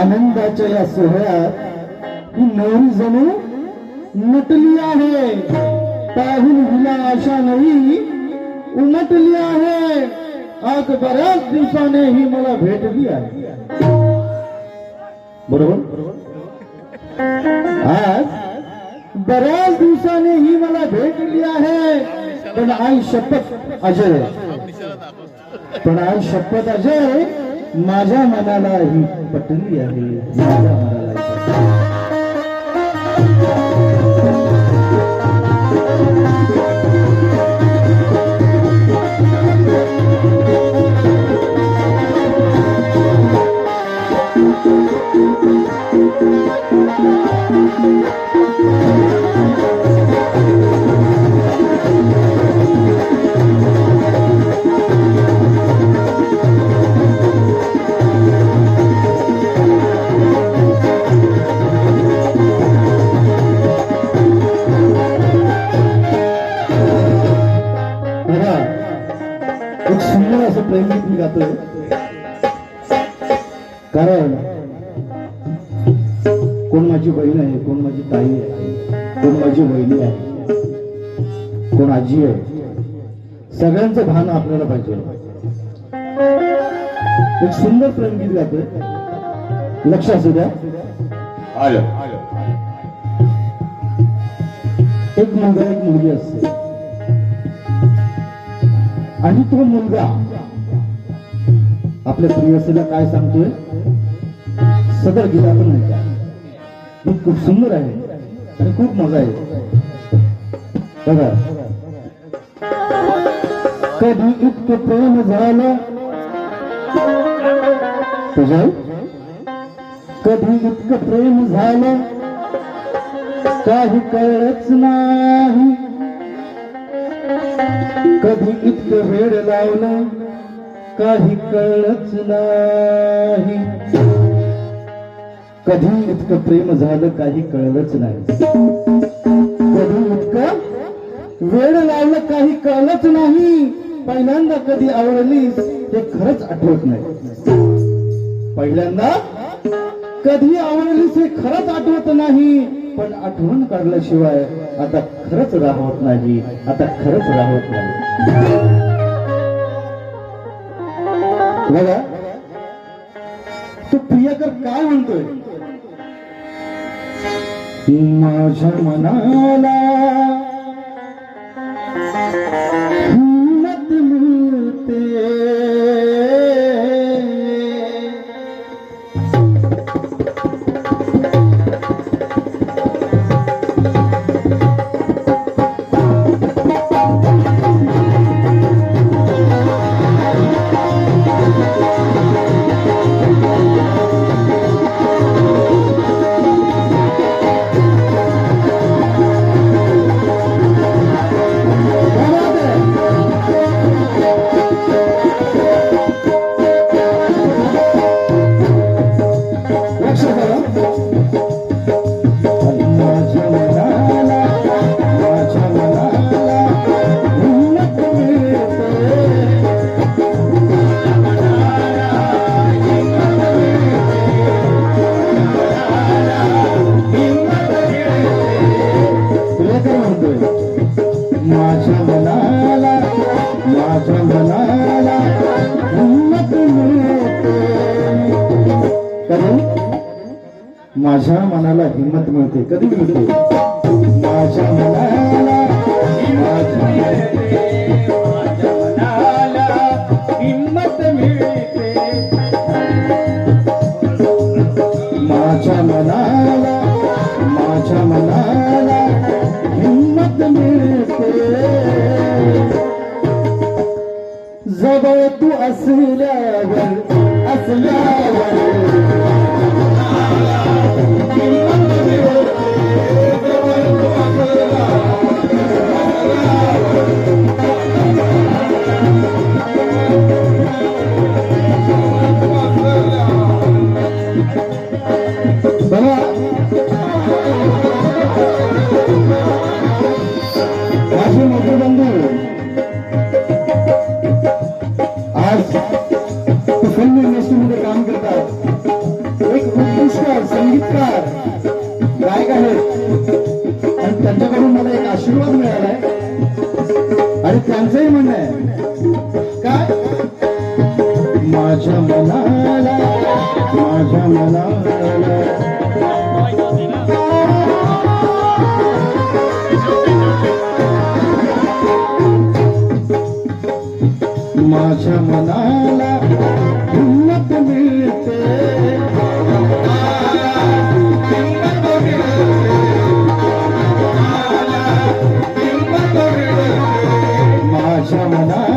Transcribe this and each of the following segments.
आनंदाच्या या सोहळ्यात ही नवरी जणू नटली आहे. पाहून हिला आशा नाही उमटली आहे. आज बऱ्याच दिवसाने ही मला भेटली आहे. बरोबर? आज बऱ्याच दिवसाने ही मला भेटली आहे. पण आई शपथ अजय. पण आई शपथ अजय माझ्या मनाला ही पटली आहे. माझ्या मनाला ही. बघा, एक सुंदर असं प्रेमगीत मी गातोय. कारण कोण माझी बहीण आहे कोण माझी ताई आहे कोण माझी वहिनी आहे कोण आजी आहे सगळ्यांचं भान आपल्याला पाहिजे. एक सुंदर प्रेमगीत गातोय. लक्ष असू द्या. आलं. एक मुलगा एक मुलगी असते. आणि तो मुलगा आपल्या प्रियसीला काय सांगतोय? सदर गीतातून नाही का गीत खूप सुंदर आहे आणि खूप मजा आहे बघा. कधी इतकं प्रेम झालं? तुझं? कधी इतकं प्रेम झालं? काही कळच नाही. कधी इतकं वेळ लावलं काही कळच नाही. कधी इतकं प्रेम झालं काही कळलंच नाही. कधी इतकं वेळ लावलं काही कळलंच नाही. पहिल्यांदा कधी आवडलीस ते खरंच आठवत नाही. पहिल्यांदा कधी आवडलीस हे खरंच आठवत नाही. पण आठवण काढल्याशिवाय आता खरंच राहत नाही. आता खरंच राहत नाही. बघा. तो प्रियकर काय म्हणतोय? माझ्या मनाला माझ्या मनाला माझ्या मनाला हिम्मत मिळते. कधी? माझ्या मनाला हिंमत मिळते. कधी मिळते? माझ्या मनाला माझ्या हिंमत मिळते. माझ्या मनाला माझ्या मनाला زبط أسلاما أسلاما फिल्म इंडस्ट्रीमध्ये काम करतात एक उत्कृष्ट संगीतकार गायक आहेत. आणि त्यांच्याकडून मला एक आशीर्वाद मिळालाय. आणि त्यांचंही म्हणणं आहे काय? माझ्या मनाला माझ्या मनाला. माझ्या मनाला माझ्या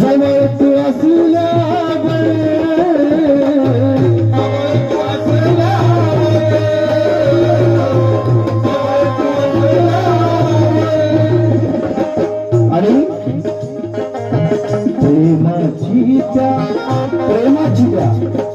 जवळ तू आणि प्रेमाची त्या प्रेमाची त्या.